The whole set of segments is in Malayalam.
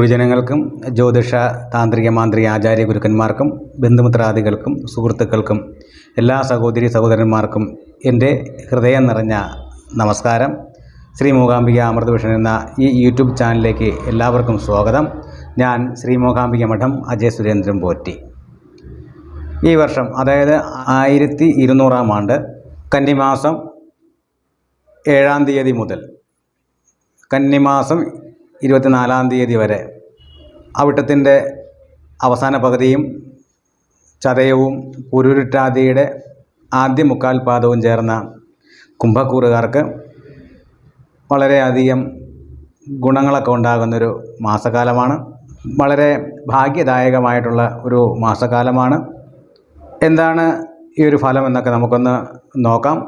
ഗുരുജനങ്ങൾക്കും ജ്യോതിഷ താന്ത്രിക മാന്ത്രിക ആചാര്യ ഗുരുക്കന്മാർക്കും ബന്ധുമിത്രാദികൾക്കും സുഹൃത്തുക്കൾക്കും എല്ലാ സഹോദരി സഹോദരന്മാർക്കും എന്റെ ഹൃദയം നിറഞ്ഞ നമസ്കാരം. ശ്രീ മൂകാംബിക അമൃതവിഷൻ എന്ന ഈ യൂട്യൂബ് ചാനലിലേക്ക് എല്ലാവർക്കും സ്വാഗതം. ഞാൻ ശ്രീ മൂകാംബിക മഠം അജയ് സുരേന്ദ്രൻ പോറ്റി. ഈ വർഷം അതായത് ആയിരത്തി ഇരുന്നൂറാം ആണ്ട് കന്നിമാസം ഏഴാം തീയതി മുതൽ കന്നിമാസം ഇരുപത്തിനാലാം തീയതി വരെ അവിട്ടത്തിന്റെ അവസാന പകുതിയും ചതയവും പുരുരുട്ടാതിയുടെ ആദ്യ മുക്കാൽ പാദവും ചേർന്ന കുംഭക്കൂറുകാർക്ക് വളരെയധികം ഗുണങ്ങളൊക്കെ ഉണ്ടാകുന്നൊരു മാസകാലമാണ്. വളരെ ഭാഗ്യദായകമായിട്ടുള്ള ഒരു മാസകാലമാണ്. എന്താണ് ഈ ഒരു ഫലം എന്നൊക്കെ നമുക്കൊന്ന് നോക്കാം.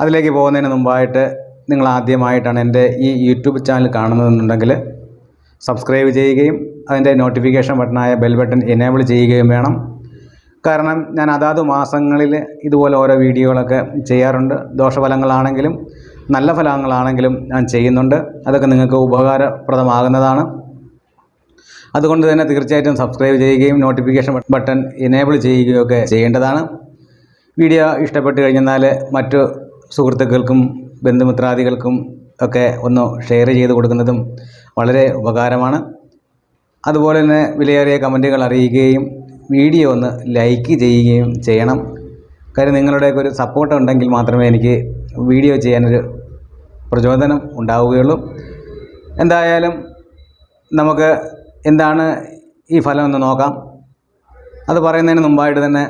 അതിലേക്ക് പോകുന്നതിന് മുമ്പായിട്ട് നിങ്ങൾ ആദ്യമായിട്ടാണ് എന്റെ ഈ യൂട്യൂബ് ചാനൽ കാണുന്നതെന്നുണ്ടെങ്കിൽ സബ്സ്ക്രൈബ് ചെയ്യുകയും അതിന്റെ നോട്ടിഫിക്കേഷൻ ബട്ടണായ ബെൽ ബട്ടൺ എനേബിൾ ചെയ്യുകയും വേണം. കാരണം ഞാൻ അതാത് മാസങ്ങളിൽ ഇതുപോലെ ഓരോ വീഡിയോകളൊക്കെ ചെയ്യാറുണ്ട്. ദോഷഫലങ്ങളാണെങ്കിലും നല്ല ഫലങ്ങളാണെങ്കിലും ഞാൻ ചെയ്യുന്നുണ്ട്. അതൊക്കെ നിങ്ങൾക്ക് ഉപകാരപ്രദമാകുന്നതാണ്. അതുകൊണ്ട് തന്നെ തീർച്ചയായിട്ടും സബ്സ്ക്രൈബ് ചെയ്യുകയും നോട്ടിഫിക്കേഷൻ ബട്ടൺ എനേബിൾ ചെയ്യുകയൊക്കെ ചെയ്യേണ്ടതാണ്. വീഡിയോ ഇഷ്ടപ്പെട്ട് കഴിഞ്ഞാൽ മറ്റു സുഹൃത്തുക്കൾക്കും ബന്ധുമിത്രാദികൾക്കും ഒക്കെ ഒന്ന് ഷെയർ ചെയ്ത് കൊടുക്കുന്നതും വളരെ ഉപകാരമാണ്. അതുപോലെ തന്നെ വിലയേറിയ കമന്റുകൾ അറിയുകയും വീഡിയോ ഒന്ന് ലൈക്ക് ചെയ്യുകയും ചെയ്യണം. കാര്യം നിങ്ങളുടെയൊക്കെ ഒരു സപ്പോർട്ട് ഉണ്ടെങ്കിൽ മാത്രമേ എനിക്ക് വീഡിയോ ചെയ്യാനൊരു പ്രചോദനം ഉണ്ടാവുകയുള്ളൂ. എന്തായാലും നമുക്ക് എന്താണ് ഈ ഫലം എന്ന് നോക്കാം. അത് പറയുന്നതിന് മുമ്പായിട്ട് തന്നെ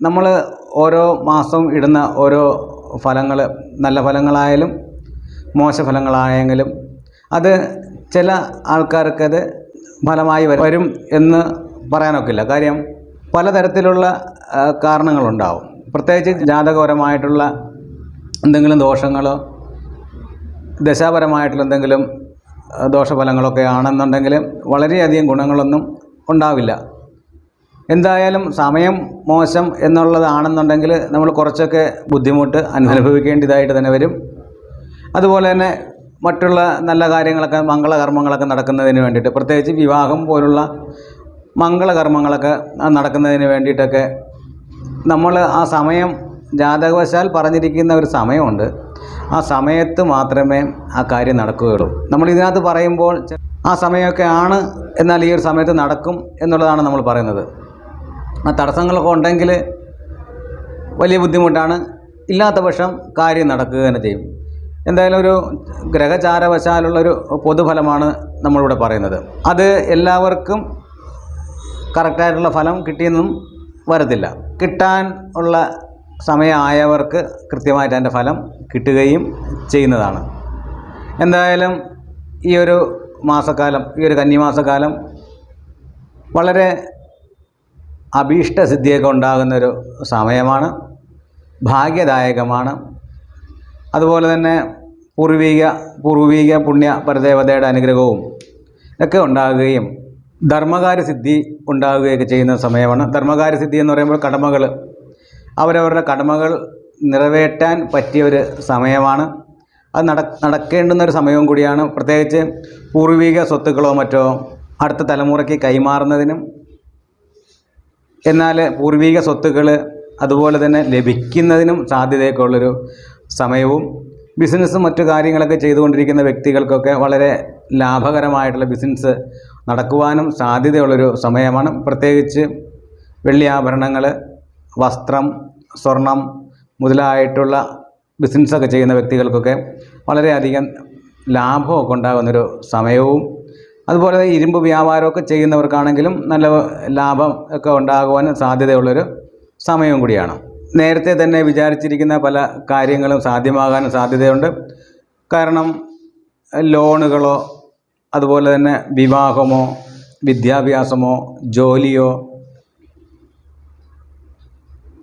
നമ്മൾ ഓരോ മാസവും ഇടുന്ന ഓരോ ഫലങ്ങൾ നല്ല ഫലങ്ങളായാലും മോശ ഫലങ്ങളായെങ്കിലും അത് ചില ആൾക്കാർക്കത് ഫലമായി വരും എന്ന് പറയാനൊക്കില്ല. കാര്യം പലതരത്തിലുള്ള കാരണങ്ങളുണ്ടാവും. പ്രത്യേകിച്ച് ജാതകപരമായിട്ടുള്ള എന്തെങ്കിലും ദോഷങ്ങളോ ദശാപരമായിട്ടുള്ള എന്തെങ്കിലും ദോഷഫലങ്ങളൊക്കെ ആണെന്നുണ്ടെങ്കിൽ വളരെയധികം ഗുണങ്ങളൊന്നും ഉണ്ടാവില്ല. എന്തായാലും സമയം മോശം എന്നുള്ളതാണെന്നുണ്ടെങ്കിൽ നമ്മൾ കുറച്ചൊക്കെ ബുദ്ധിമുട്ട് അനുഭവിക്കേണ്ടതായിട്ട് തന്നെ വരും. അതുപോലെ തന്നെ മറ്റുള്ള നല്ല കാര്യങ്ങളൊക്കെ മംഗളകർമ്മങ്ങളൊക്കെ നടക്കുന്നതിന് വേണ്ടിയിട്ട് പ്രത്യേകിച്ച് വിവാഹം പോലുള്ള മംഗളകർമ്മങ്ങളൊക്കെ നടക്കുന്നതിന് വേണ്ടിയിട്ടൊക്കെ നമ്മൾ ആ സമയം ജാതകവശാൽ പറഞ്ഞിരിക്കുന്ന ഒരു സമയമുണ്ട്. ആ സമയത്ത് മാത്രമേ ആ കാര്യം നടക്കുകയുള്ളൂ. നമ്മൾ ഇതിനകത്ത് പറയുമ്പോൾ ആ സമയമൊക്കെ ആണ് എന്നാൽ ഈ ഒരു സമയത്ത് നടക്കും എന്നുള്ളതാണ് നമ്മൾ പറയുന്നത്. തടസ്സങ്ങളൊക്കെ ഉണ്ടെങ്കിൽ വലിയ ബുദ്ധിമുട്ടാണ്. ഇല്ലാത്ത പക്ഷം കാര്യം നടക്കുക തന്നെ ചെയ്യും. എന്തായാലും ഒരു ഗ്രഹചാരവശാലുള്ളൊരു പൊതുഫലമാണ് നമ്മളിവിടെ പറയുന്നത്. അത് എല്ലാവർക്കും കറക്റ്റായിട്ടുള്ള ഫലം കിട്ടിയെന്നും വരത്തില്ല. കിട്ടാൻ ഉള്ള സമയമായവർക്ക് കൃത്യമായിട്ട് അതിന്റെ ഫലം കിട്ടുകയും ചെയ്യുന്നതാണ്. എന്തായാലും ഈ ഒരു മാസക്കാലം ഈ ഒരു കന്നിമാസക്കാലം വളരെ അഭീഷ്ടസിദ്ധിയൊക്കെ ഉണ്ടാകുന്നൊരു സമയമാണ്. ഭാഗ്യദായകമാണ്. അതുപോലെ തന്നെ പൂർവീക പൂർവീക പുണ്യ പരദേവതയുടെ അനുഗ്രഹവും ഒക്കെ ഉണ്ടാകുകയും ധർമ്മകാര്യസിദ്ധി ഉണ്ടാകുകയൊക്കെ ചെയ്യുന്ന സമയമാണ്. ധർമ്മകാര്യസിദ്ധി എന്ന് പറയുമ്പോൾ കടമകൾ. അവരവരുടെ കടമകൾ നിറവേറ്റാൻ പറ്റിയ ഒരു സമയമാണ്. അത് നട നടക്കേണ്ടുന്ന ഒരു സമയവും കൂടിയാണ്. പ്രത്യേകിച്ച് പൂർവീക സ്വത്തുക്കളോ മറ്റോ അടുത്ത തലമുറയ്ക്ക് കൈമാറുന്നതിനും എന്നാൽ പൂർവീക സ്വത്തുക്കൾ അതുപോലെ തന്നെ ലഭിക്കുന്നതിനും സാധ്യതയൊക്കെ ഉള്ളൊരു സമയവും ബിസിനസ്സും മറ്റു കാര്യങ്ങളൊക്കെ ചെയ്തുകൊണ്ടിരിക്കുന്ന വ്യക്തികൾക്കൊക്കെ വളരെ ലാഭകരമായിട്ടുള്ള ബിസിനസ് നടക്കുവാനും സാധ്യതയുള്ളൊരു സമയമാണ്. പ്രത്യേകിച്ച് വെള്ളി ആഭരണങ്ങൾ വസ്ത്രം സ്വർണം മുതലായിട്ടുള്ള ബിസിനസ്സൊക്കെ ചെയ്യുന്ന വ്യക്തികൾക്കൊക്കെ വളരെയധികം ലാഭമൊക്കെ ഉണ്ടാകുന്നൊരു സമയവും അതുപോലെ ഇരുമ്പ് വ്യാപാരമൊക്കെ ചെയ്യുന്നവർക്കാണെങ്കിലും നല്ല ലാഭം ഒക്കെ ഉണ്ടാകുവാൻ സാധ്യതയുള്ളൊരു സമയവും കൂടിയാണ്. നേരത്തെ തന്നെ വിചാരിച്ചിരിക്കുന്ന പല കാര്യങ്ങളും സാധ്യമാകാൻ സാധ്യതയുണ്ട്. കാരണം ലോണുകളോ അതുപോലെ തന്നെ വിവാഹമോ വിദ്യാഭ്യാസമോ ജോലിയോ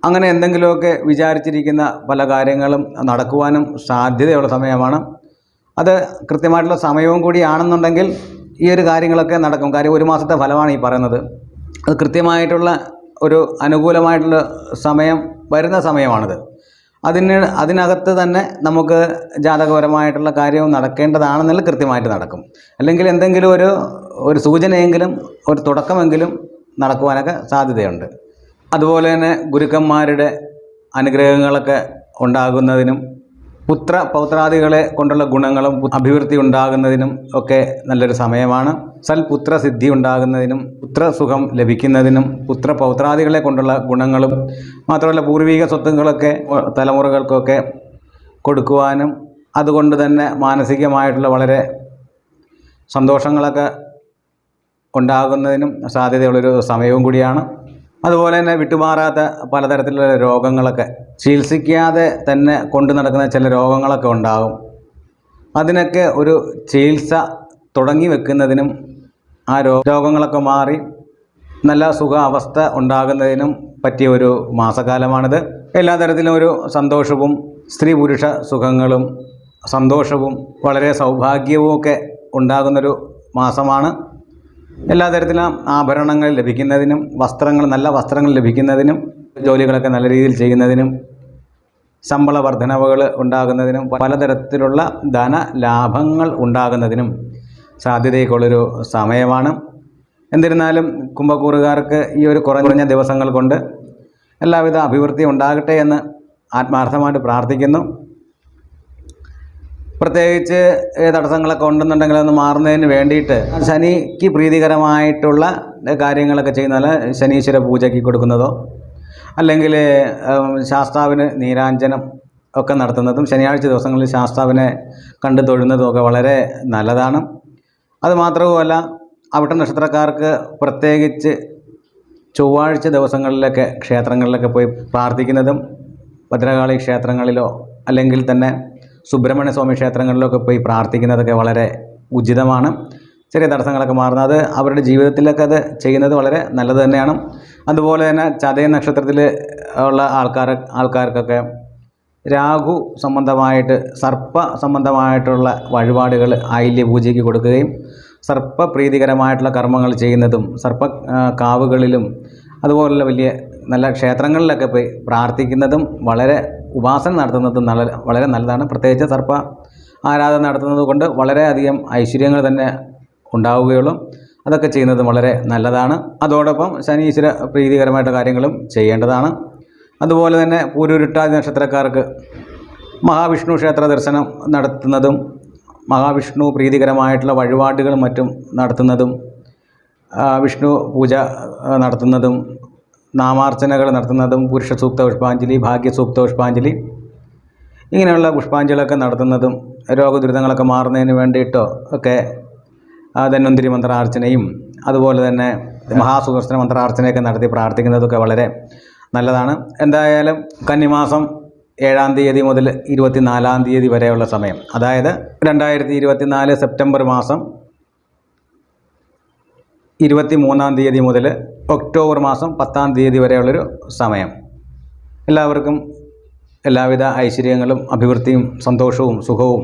അങ്ങനെ എന്തെങ്കിലുമൊക്കെ വിചാരിച്ചിരിക്കുന്ന പല കാര്യങ്ങളും നടക്കുവാനും സാധ്യതയുള്ള സമയമാണ്. അത് കൃത്യമായിട്ടുള്ള സമയവും കൂടിയാണെന്നുണ്ടെങ്കിൽ ഈ ഒരു കാര്യങ്ങളൊക്കെ നടക്കും. കാര്യം ഒരു മാസത്തെ ഫലമാണ് ഈ പറയുന്നത്. അത് കൃത്യമായിട്ടുള്ള ഒരു അനുകൂലമായിട്ടുള്ള സമയം വരുന്ന സമയമാണിത്. അതിന് അതിനകത്ത് തന്നെ നമുക്ക് ജാതകപരമായിട്ടുള്ള കാര്യവും നടക്കേണ്ടതാണെന്നുള്ള കൃത്യമായിട്ട് നടക്കും. അല്ലെങ്കിൽ എന്തെങ്കിലും ഒരു ഒരു സൂചനയെങ്കിലും ഒരു തുടക്കമെങ്കിലും നടക്കുവാനൊക്കെ സാധ്യതയുണ്ട്. അതുപോലെ തന്നെ ഗുരുക്കന്മാരുടെ അനുഗ്രഹങ്ങളൊക്കെ ഉണ്ടാകുന്നതിനും പുത്ര പൗത്രാദികളെ കൊണ്ടുള്ള ഗുണങ്ങളും അഭിവൃദ്ധി ഉണ്ടാകുന്നതിനും ഒക്കെ നല്ലൊരു സമയമാണ്. സൽപുത്ര സിദ്ധി ഉണ്ടാകുന്നതിനും പുത്രസുഖം ലഭിക്കുന്നതിനും പുത്ര പൗത്രാദികളെ കൊണ്ടുള്ള ഗുണങ്ങളും മാത്രമല്ല പൂർവിക സ്വത്തുക്കളൊക്കെ തലമുറകൾക്കൊക്കെ കൊടുക്കുവാനും അതുകൊണ്ട് തന്നെ മാനസികമായിട്ടുള്ള വളരെ സന്തോഷങ്ങളൊക്കെ ഉണ്ടാകുന്നതിനും സാധ്യതയുള്ളൊരു സമയവും കൂടിയാണ്. അതുപോലെ തന്നെ വിട്ടുമാറാത്ത പലതരത്തിലുള്ള രോഗങ്ങളൊക്കെ ചികിത്സിക്കാതെ തന്നെ കൊണ്ടു നടക്കുന്ന ചില രോഗങ്ങളൊക്കെ ഉണ്ടാകും. അതിനൊക്കെ ഒരു ചികിത്സ തുടങ്ങി വെക്കുന്നതിനും ആ രോഗങ്ങളൊക്കെ മാറി നല്ല സുഖ അവസ്ഥ ഉണ്ടാകുന്നതിനും പറ്റിയ ഒരു മാസകാലമാണിത്. എല്ലാ തരത്തിലും ഒരു സന്തോഷവും സ്ത്രീ പുരുഷ സുഖങ്ങളും സന്തോഷവും വളരെ സൗഭാഗ്യവും ഒക്കെ ഉണ്ടാകുന്നൊരു മാസമാണ്. എല്ലാ തരത്തിലും ആഭരണങ്ങൾ ലഭിക്കുന്നതിനും വസ്ത്രങ്ങൾ നല്ല വസ്ത്രങ്ങൾ ലഭിക്കുന്നതിനും ജോലികളൊക്കെ നല്ല രീതിയിൽ ചെയ്യുന്നതിനും ശമ്പള വർധനവുകൾ ഉണ്ടാകുന്നതിനും പലതരത്തിലുള്ള ധന ലാഭങ്ങൾ ഉണ്ടാകുന്നതിനും സാധ്യതയൊക്കെയുള്ളൊരു സമയമാണ്. എന്നിരുന്നാലും കുംഭക്കൂറുകാർക്ക് ഈ ഒരു കുറഞ്ഞ ദിവസങ്ങൾ കൊണ്ട് എല്ലാവിധ അഭിവൃദ്ധി ഉണ്ടാകട്ടെ എന്ന് ആത്മാർത്ഥമായിട്ട് പ്രാർത്ഥിക്കുന്നു. പ്രത്യേകിച്ച് തടസ്സങ്ങളൊക്കെ ഉണ്ടെന്നുണ്ടെങ്കിൽ ഒന്ന് മാറുന്നതിന് വേണ്ടിയിട്ട് ശനിക്ക് പ്രീതികരമായിട്ടുള്ള കാര്യങ്ങളൊക്കെ ചെയ്യുന്നതല്ല ശനീശ്വര പൂജയ്ക്ക് കൊടുക്കുന്നതോ അല്ലെങ്കിൽ ശാസ്താവിന് നീരാഞ്ജനം ഒക്കെ നടത്തുന്നതും ശനിയാഴ്ച ദിവസങ്ങളിൽ ശാസ്താവിനെ കണ്ടു തൊഴുന്നതും ഒക്കെ വളരെ നല്ലതാണ്. അതുമാത്രവുമല്ല അവിട്ട നക്ഷത്രക്കാർക്ക് പ്രത്യേകിച്ച് ചൊവ്വാഴ്ച ദിവസങ്ങളിലൊക്കെ ക്ഷേത്രങ്ങളിലൊക്കെ പോയി പ്രാർത്ഥിക്കുന്നതും ഭദ്രകാളി ക്ഷേത്രങ്ങളിലോ അല്ലെങ്കിൽ തന്നെ സുബ്രഹ്മണ്യ സ്വാമി ക്ഷേത്രങ്ങളിലൊക്കെ പോയി പ്രാർത്ഥിക്കുന്നതൊക്കെ വളരെ ഉചിതമാണ്. ചെറിയ തടസ്സങ്ങളൊക്കെ മാറുന്നത് അത് അവരുടെ ജീവിതത്തിലൊക്കെ അത് ചെയ്യുന്നത് വളരെ നല്ലത് തന്നെയാണ്. അതുപോലെ തന്നെ ചതയ നക്ഷത്രത്തിൽ ഉള്ള ആൾക്കാർ ആൾക്കാർക്കൊക്കെ രാഹു സംബന്ധമായിട്ട് സർപ്പ സംബന്ധമായിട്ടുള്ള വഴിപാടുകൾ ആയില്യ പൂജയ്ക്ക് കൊടുക്കുകയും സർപ്പ പ്രീതികരമായിട്ടുള്ള കർമ്മങ്ങൾ ചെയ്യുന്നതും സർപ്പ കാവുകളിലും അതുപോലുള്ള വലിയ നല്ല ക്ഷേത്രങ്ങളിലൊക്കെ പോയി പ്രാർത്ഥിക്കുന്നതും വളരെ ഉപാസന നടത്തുന്നത് നല്ല വളരെ നല്ലതാണ്. പ്രത്യേകിച്ച് സർപ്പ ആരാധന നടത്തുന്നത് കൊണ്ട് വളരെയധികം ഐശ്വര്യങ്ങൾ തന്നെ ഉണ്ടാവുകയുള്ളൂ. അതൊക്കെ ചെയ്യുന്നത് വളരെ നല്ലതാണ്. അതോടൊപ്പം ശനീശ്വര പ്രീതികരമായിട്ട് കാര്യങ്ങളും ചെയ്യേണ്ടതാണ്. അതുപോലെ തന്നെ പൂരുരുട്ടാതി നക്ഷത്രക്കാർക്ക് മഹാവിഷ്ണു ക്ഷേത്ര ദർശനം നടത്തുന്നതും മഹാവിഷ്ണു പ്രീതികരമായിട്ടുള്ള വഴിപാടുകളും മറ്റും നടത്തുന്നതും വിഷ്ണു പൂജ നടത്തുന്നതും നാമാർച്ചനകൾ നടത്തുന്നതും പുരുഷ സൂക്ത പുഷ്പാഞ്ജലി ഭാഗ്യ സൂക്ത പുഷ്പാഞ്ജലി ഇങ്ങനെയുള്ള പുഷ്പാഞ്ജലികളൊക്കെ നടത്തുന്നതും രോഗദുരിതങ്ങളൊക്കെ മാറുന്നതിന് വേണ്ടിയിട്ടോ ഒക്കെ ധന്വന്തിരി മന്ത്രാർച്ചനയും അതുപോലെ തന്നെ മഹാസുദർശന മന്ത്രാർച്ചനയൊക്കെ നടത്തി പ്രാർത്ഥിക്കുന്നതൊക്കെ വളരെ നല്ലതാണ്. എന്തായാലും കന്നിമാസം ഏഴാം തീയതി മുതൽ ഇരുപത്തിനാലാം തീയതി വരെയുള്ള സമയം. അതായത് രണ്ടായിരത്തി ഇരുപത്തിനാല് സെപ്റ്റംബർ മാസം ഇരുപത്തി മൂന്നാം തീയതി മുതൽ ഒക്ടോബർ മാസം പത്താം തീയതി വരെയുള്ളൊരു സമയം. എല്ലാവർക്കും എല്ലാവിധ ഐശ്വര്യങ്ങളും അഭിവൃദ്ധിയും സന്തോഷവും സുഖവും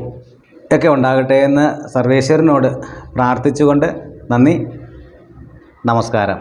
ഒക്കെ ഉണ്ടാകട്ടെ എന്ന് സർവേശ്വരനോട് പ്രാർത്ഥിച്ചുകൊണ്ട് നന്ദി നമസ്കാരം.